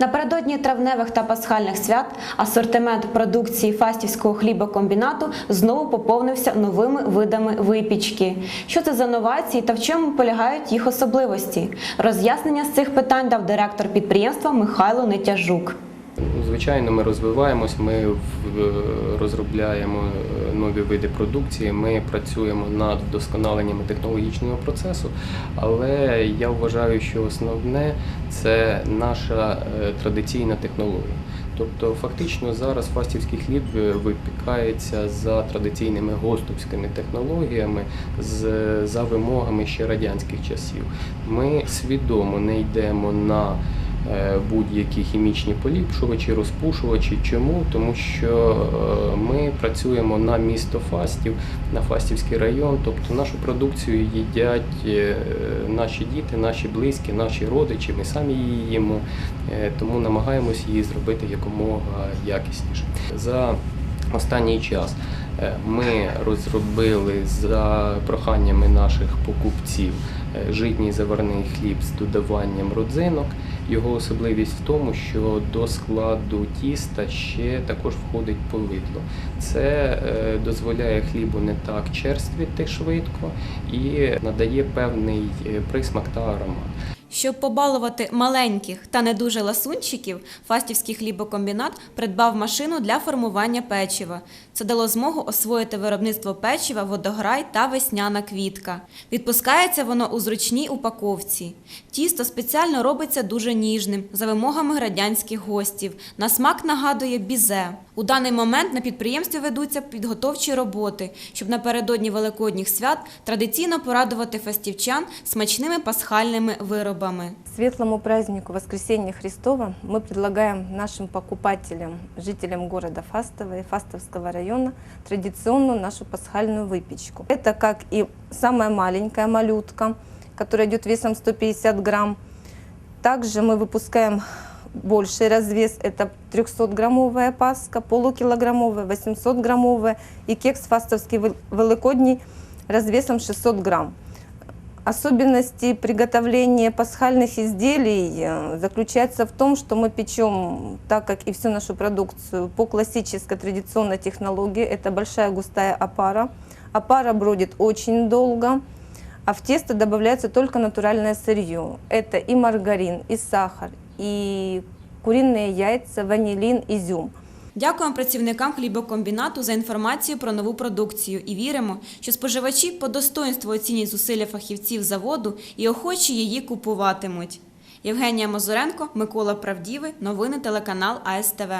Напередодні травневих та пасхальних свят асортимент продукції фастівського хлібокомбінату знову поповнився новими видами випічки. Що це за новації та в чому полягають їх особливості? Роз'яснення з цих питань дав директор підприємства Михайло Нетяжук. Звичайно, ми розвиваємось, ми розробляємо е, нові види продукції, ми працюємо над вдосконаленням технологічного процесу, але я вважаю, що основне це наша е, традиційна технологія. Тобто, фактично зараз фастівський хліб е, випікається за традиційними гостовськими технологіями, за вимогами ще радянських часів. Ми свідомо не йдемо на е, будь-які хімічні поліпшувачі, розпушувачі. Чому? Тому що е, ми працюємо на місто Фастів, на Фастівський район, тобто нашу продукцію їдять е, наші діти, наші близькі, наші родичі, ми самі її їмо, е, тому намагаємось її зробити якомога якісніше. За останній час е, ми розробили за проханнями наших покупців е, житній заварний хліб з додаванням родзинок. Його особливість в тому, що до складу тіста ще також входить повидло. Це е, дозволяє хлібу не так черствіти швидко і надає певний е, присмак та аромат. Щоб побалувати маленьких та не дуже ласунчиків, Фастівський хлібокомбінат придбав машину для формування печива. Це дало змогу освоїти виробництво печива, водограй та весняна квітка. Відпускається воно у зручній упаковці. Тісто спеціально робиться дуже ніжним, за вимогами радянських гостів. На смак нагадує бізе. У даний момент на підприємстві ведуться підготовчі роботи, щоб напередодні великодніх свят традиційно порадувати фастівчан смачними пасхальними виробами. Светлому празднику Воскресения Христова мы предлагаем нашим покупателям, жителям города Фастово и Фастовского района традиционную нашу пасхальную выпечку. Это как и самая маленькая малютка, которая идет весом 150 грамм. Также мы выпускаем больший развес, это 300-граммовая паска, полукилограммовая, 800-граммовая и кекс фастовский вел- великодний развесом 600 грамм. Особенности приготовления пасхальных изделий э, заключается в том, что мы печем, так как и всю нашу продукцию, по классической традиционной технологии. Это большая густая опара. Опара бродит очень долго, а в тесто добавляется только натуральное сырье. Это и маргарин, и сахар, и куриные яйца, ванилин, изюм. Дякуємо працівникам хлібокомбінату за інформацію про нову продукцію і віримо, що споживачі по достоинству оцінять зусилля фахівців заводу і охочі її купуватимуть. Євгенія Мазуренко, Микола Правдівий, новини телеканал АСТВ.